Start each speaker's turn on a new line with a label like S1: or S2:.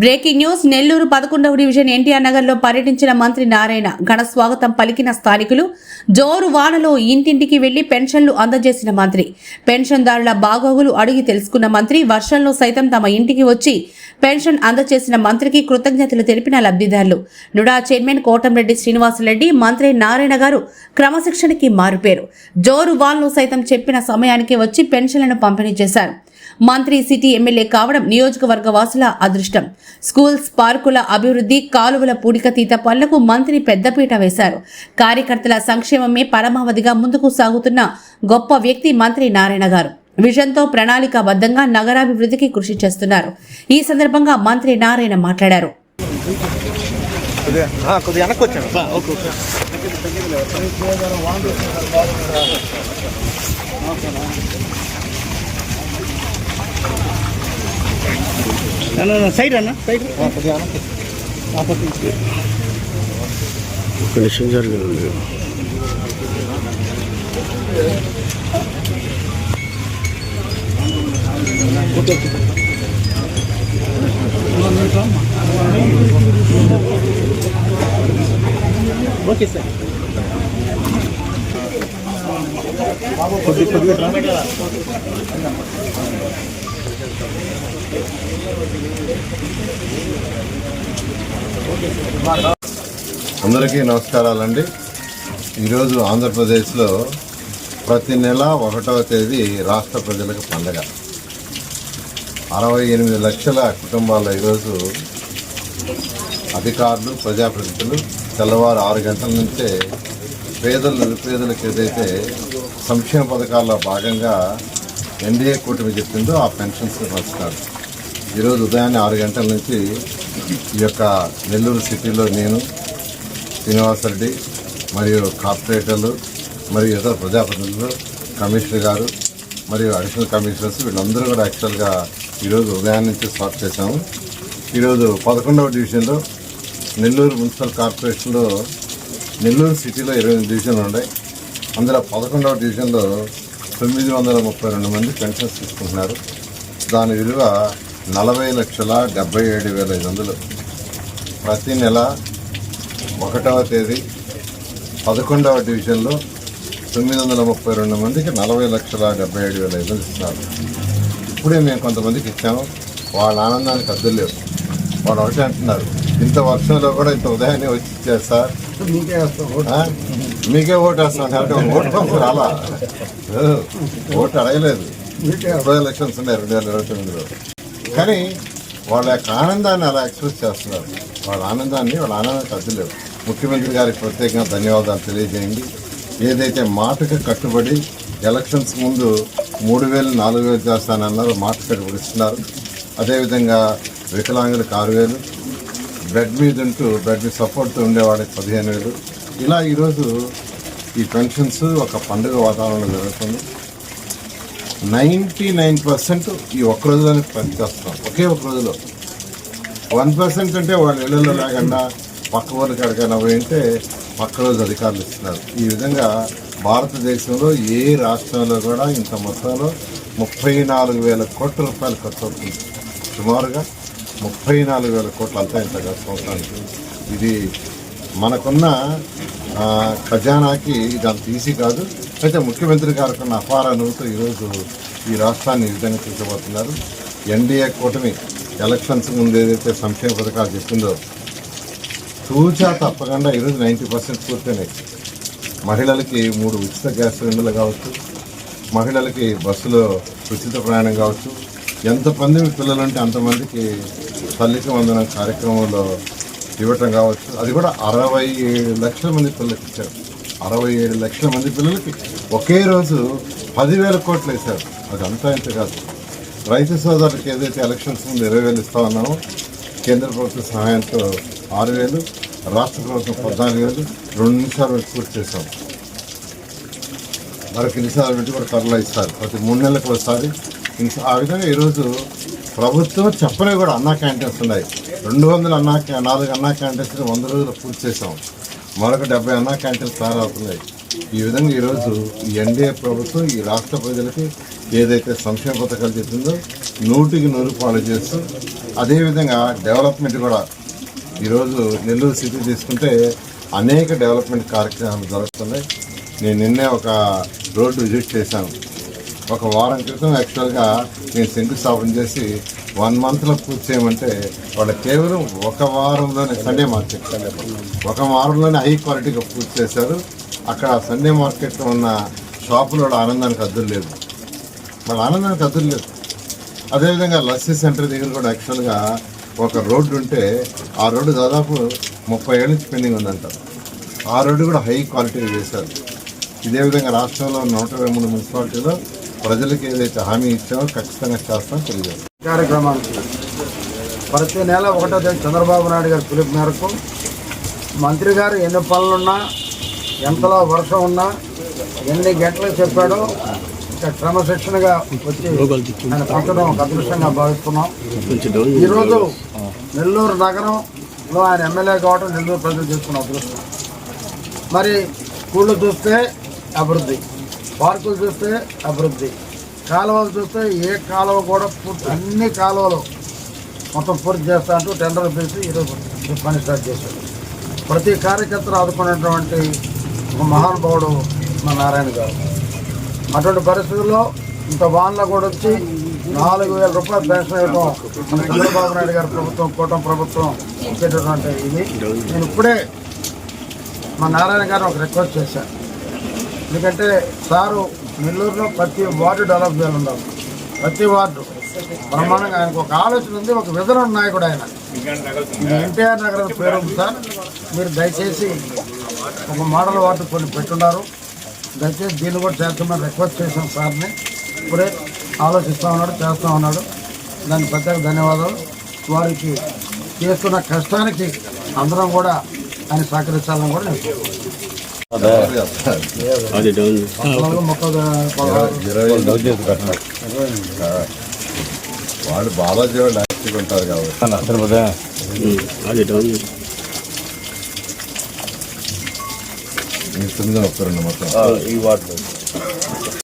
S1: Breaking news. Nellore పదకొండవ division NTR నగర్లో పర్యటించిన మంత్రి నారాయణ ఘన స్వాగతం పలికిన స్థానికులు జోరు వానలో ఇంటింటికి వెళ్ళి పెన్షన్లు అందజేసిన మంత్రి. పెన్షన్దారుల బాగోగులు అడిగి తెలుసుకున్న మంత్రి వర్షంలో సైతం తమ ఇంటికి వచ్చి పెన్షన్ అందజేసిన మంత్రికి కృతజ్ఞతలు తెలిపిన లబ్ధిదారులు. నుడా చైర్మన్ కోటంరెడ్డి శ్రీనివాసరెడ్డి మంత్రి నారాయణ గారు క్రమశిక్షణకి మారుపేరు. జోరు వాన్లో సైతం చెప్పిన సమయానికి వచ్చి పెన్షన్లను పంపిణీ చేశారు. మంత్రి సిటీ ఎమ్మెల్యే కావడం నియోజకవర్గ వాసుల అదృష్టం. స్కూల్స్ పార్కుల అభివృద్ధి కాలువల పూడికతీత పనులకు మంత్రి పెద్దపీట వేశారు. కార్యకర్తల సంక్షేమమే పరమావధిగా ముందుకు సాగుతున్న గొప్ప వ్యక్తి మంత్రి నారాయణ గారు. విజన్తో ప్రణాళికాబద్ధంగా నగరాభివృద్ధికి కృషి చేస్తున్నారు. ఈ సందర్భంగా మంత్రి నారాయణ మాట్లాడారు.
S2: కొద్దిగా వెనక్కి వచ్చాను. ఓకే ఓకే సైడ్ అన్న సైడ్.
S3: ఒక నిమిషం జరగదు
S2: ఓకే సార్ కొద్ది కొద్దిగా.
S4: అందరికీ నమస్కారాలండి. ఈరోజు ఆంధ్రప్రదేశ్లో ప్రతి నెల ఒకటవ తేదీ రాష్ట్ర ప్రజలకు పండగ. అరవై ఎనిమిది లక్షల కుటుంబాల ఈరోజు అధికారులు ప్రజాప్రతినిధులు తెల్లవారు ఆరు గంటల నుంచే పేదలు నిరుపేదలకు ఏదైతే సంక్షేమ పథకాల్లో భాగంగా ఎన్డీఏ కూటమి చెప్పిందో ఆ పెన్షన్స్ వస్తారు ఈరోజు ఉదయాన్నే ఆరు గంటల నుంచి ఈ యొక్క నెల్లూరు సిటీలో నేను శ్రీనివాసరెడ్డి మరియు కార్పొరేటర్లు మరియు ఇతర ప్రజాప్రతినిధులు కమిషనర్ గారు మరియు అడిషనల్ కమిషనర్స్ వీళ్ళందరూ కూడా యాక్చువల్గా ఈరోజు ఉదయం నుంచి స్టార్ట్ చేశాము. ఈరోజు పదకొండవ డివిజన్లో నెల్లూరు మున్సిపల్ కార్పొరేషన్లో నెల్లూరు సిటీలో ఇరవై ఎనిమిది డివిజన్లు ఉన్నాయి. అందులో పదకొండవ డివిజన్లో తొమ్మిది వందల ముప్పై రెండు మంది పెన్షన్స్ తీసుకుంటున్నారు. దాని విలువ నలభై లక్షల డెబ్బై ఏడు వేల ఐదు వందలు. ప్రతి నెల ఒకటవ తేదీ పదకొండవ డివిజన్లో తొమ్మిది వందల ముప్పై రెండు మందికి నలభై లక్షల డెబ్బై ఏడు వేల ఐదు ఇస్తున్నారు ఇప్పుడే మేము కొంతమందికి ఇచ్చాము. వాళ్ళ ఆనందానికి అద్దులు లేవు. వాళ్ళు ఒకటే అంటున్నారు. ఇంత వర్షంలో కూడా ఇంత ఉదయాన్నే వచ్చి ఇచ్చారు సార్ ఆ? మీకే ఓటు వేస్తాం. అంటే ఓటు పంపు రాలా? ఓటు అడగలేదు. ఎలక్షన్స్ ఉన్నాయి రెండు వేల ఇరవై తొమ్మిదిలో. కానీ వాళ్ళ యొక్క ఆనందాన్ని అలా ఎక్స్ప్రెస్ చేస్తున్నారు. వాళ్ళ ఆనందాన్ని వాళ్ళ ఆనందాన్ని అద్దులేవు ముఖ్యమంత్రి గారికి ప్రత్యేకంగా ధన్యవాదాలు తెలియజేయండి. ఏదైతే మాటకు కట్టుబడి ఎలక్షన్స్ ముందు మూడు వేలు నాలుగు వేలు చేస్తానన్నారు మాట కట్టుబడి ఇస్తున్నారు అదేవిధంగా వికలాంగులకు ఆరు వేలు బెడ్ మీద ఉంటూ బెడ్ మీద సపోర్ట్తో ఉండేవాడికి పదిహేను వేలు. ఇలా ఈరోజు ఈ పెన్షన్స్ ఒక పండుగ వాతావరణంలో జరుగుతుంది. నైంటీ నైన్ పర్సెంట్ ఈ ఒక్క రోజులోనే పనిచేస్తాం. ఒకే ఒక రోజులో. వన్ పర్సెంట్ అంటే వాళ్ళ ఇళ్ళలో లేకుండా పక్క ఊరికి ఎక్కడికైనా పోయింటే పక్క రోజు అధికారులు ఇస్తున్నారు. ఈ విధంగా భారతదేశంలో ఏ రాష్ట్రంలో కూడా ఇంత మొత్తంలో ముప్పై నాలుగు వేల కోట్ల రూపాయలు ఖర్చు అవుతుంది. సుమారుగా ముప్పై నాలుగు వేల కోట్లు అంతా ఇంత ఖర్చు సంవత్సరానికి ఇది మనకున్న ఖజానాకి ఇది తీసి ఈజీ కాదు. అయితే ముఖ్యమంత్రి గారికి ఉన్న అపార ఈరోజు ఈ రాష్ట్రాన్ని ఈ విధంగా తీసుకుపోతున్నారు ఎన్డీఏ కూటమి ఎలక్షన్స్ ముందు ఏదైతే సంక్షేమ పథకాలు చెప్పిందో తూచా తప్పకుండా ఈరోజు నైంటీ పర్సెంట్ పూర్తయినాయి. మహిళలకి మూడు ఉచిత గ్యాస్ సిలిండర్లు కావచ్చు మహిళలకి బస్సులో ఉచిత ప్రయాణం కావచ్చు. ఎంతమంది పిల్లలుంటే అంతమందికి తల్లికి వందన కార్యక్రమంలో ఇవ్వటం కావచ్చు. అది కూడా అరవై ఏడు లక్షల మంది పిల్లలకి ఇచ్చారు. అరవై ఏడు లక్షల మంది పిల్లలకి ఒకే రోజు పదివేల కోట్లు వేశారు. అది అంతా ఇంత కాదు. రైతు సోదరులకు ఏదైతే ఎలక్షన్స్ ముందు ఇరవై వేలు ఇస్తా ఉన్నామో కేంద్ర ప్రభుత్వ సహాయంతో ఆరు వేలు రాష్ట్ర ప్రభుత్వం పద్నాలుగు వేలు రెండు నిమిషాలు వరకు పూర్తి చేశాం. మరొక నిమిషాలు పెట్టి కూడా త్వరలో ఇస్తారు. ప్రతి మూడు నెలలకు ఒకసారి. ఆ విధంగా ఈరోజు ప్రభుత్వం చెప్పనే కూడా అన్నా క్యాంటీన్స్ ఉన్నాయి. రెండు వందల అన్నా నాలుగు అన్నా క్యాంటీన్స్ వంద రోజులు పూర్తి చేసాం మరొక డెబ్బై అన్నా క్యాంటీన్స్ తయారవుతున్నాయి. ఈ విధంగా ఈరోజు ఈ ఎన్డీఏ ప్రభుత్వం ఈ రాష్ట్ర ప్రజలకి ఏదైతే సంక్షేమ పథకాలు చెప్పిందో నూటికి నూరు పాలు చేస్తూ అదేవిధంగా డెవలప్మెంట్ కూడా ఈరోజు నెల్లూరు సిటీ తీసుకుంటే అనేక డెవలప్మెంట్ కార్యక్రమాలు జరుగుతున్నాయి. నేను నిన్నే ఒక రోడ్డు విజిట్ చేశాను. ఒక వారం క్రితం యాక్చువల్గా నేను శంకుస్థాపన చేసి వన్ మంత్లో పూర్తి చేయమంటే వాళ్ళు కేవలం ఒక వారంలోనే సండే మార్కెట్ ఒక వారంలోనే హై క్వాలిటీగా పూర్తి చేశారు. అక్కడ సండే మార్కెట్లో ఉన్న షాపులో ఆనందానికి అద్దులు లేదు వాళ్ళ ఆనందానికి అద్దులు లేదు అదేవిధంగా లస్సీ సెంటర్ దగ్గర కూడా యాక్చువల్గా ఒక రోడ్డు ఉంటే ఆ రోడ్డు దాదాపు ముప్పై ఏళ్ళ నుంచి పెండింగ్ ఉందంట. ఆ రోడ్డు కూడా హై క్వాలిటీ చేశారు ఇదే విధంగా రాష్ట్రంలో నూట ఇరవై మూడు మున్సిపాలిటీలో ప్రజలకు ఏదైతే హామీ ఇచ్చామో ఖచ్చితంగా చేస్తాం తెలియజేస్తాం
S3: కార్యక్రమానికి. ప్రతి నెల ఒకటో తేదీ చంద్రబాబు నాయుడు గారి పిలుపు మేరకు మంత్రి గారు ఎన్ని పనులున్నా ఎంతలో వర్షం ఉన్నా ఎన్ని గంటలు చెప్పాడో ఇంకా క్రమశిక్షణగా వచ్చి ఆయన పంచడం ఒక అదృష్టంగా భావిస్తున్నాం. ఈరోజు నెల్లూరు నగరంలో ఆయన ఎమ్మెల్యే కావడం నెల్లూరు ప్రజలు చేసుకున్న అదృష్టం. మరి స్కూళ్ళు చూస్తే అభివృద్ధి పార్కులు చూస్తే అభివృద్ధి కాలువలు చూస్తే ఏ కాలువ కూడా పూర్తి అన్ని కాలువలు మొత్తం పూర్తి చేస్తా అంటూ టెండర్ పిలిచి ఈరోజు పని స్టార్ట్ చేశారు. ప్రతి కార్యకర్తను ఆదుకున్నటువంటి ఒక మహానుభావుడు మా నారాయణ గారు. అటువంటి పరిస్థితుల్లో ఇంత వాన్లో కూడా వచ్చి నాలుగు వేల రూపాయలు పెన్షన్ ఇవ్వడం మన చంద్రబాబు నాయుడు గారి ప్రభుత్వం కూటమి ప్రభుత్వం ఇచ్చేటటువంటి ఇది. నేను ఇప్పుడే మా నారాయణ గారు ఒక రిక్వెస్ట్ చేశాను ఎందుకంటే సారు నెల్లూరులో ప్రతి వార్డు డెవలప్ చేయాలి ఉండాలి ప్రతి వార్డు. బ్రహ్మాండంగా ఆయనకు ఒక ఆలోచన ఉంది ఒక విధన నాయకుడు ఆయన. ఎన్టీఆర్ నగర్ పేరు సార్. మీరు దయచేసి ఒక మోడల్ వార్డు కొన్ని పెట్టున్నారు. దయచేసి దీన్ని కూడా చేస్తామని రిక్వెస్ట్ చేశాం సార్ని. ఇప్పుడే ఆలోచిస్తూ ఉన్నాడు చేస్తూ ఉన్నాడు. దానికి ప్రత్యేక ధన్యవాదాలు. వారికి చేస్తున్న కష్టానికి అందరం కూడా ఆయన సహకరించాలని కూడా నేను
S4: వాళ్ళు బాలాజీ వాళ్ళు యాక్టివ్ ఉంటారు కాబట్టి. తొమ్మిది వస్తారండి మొత్తం
S2: ఈ వార్డు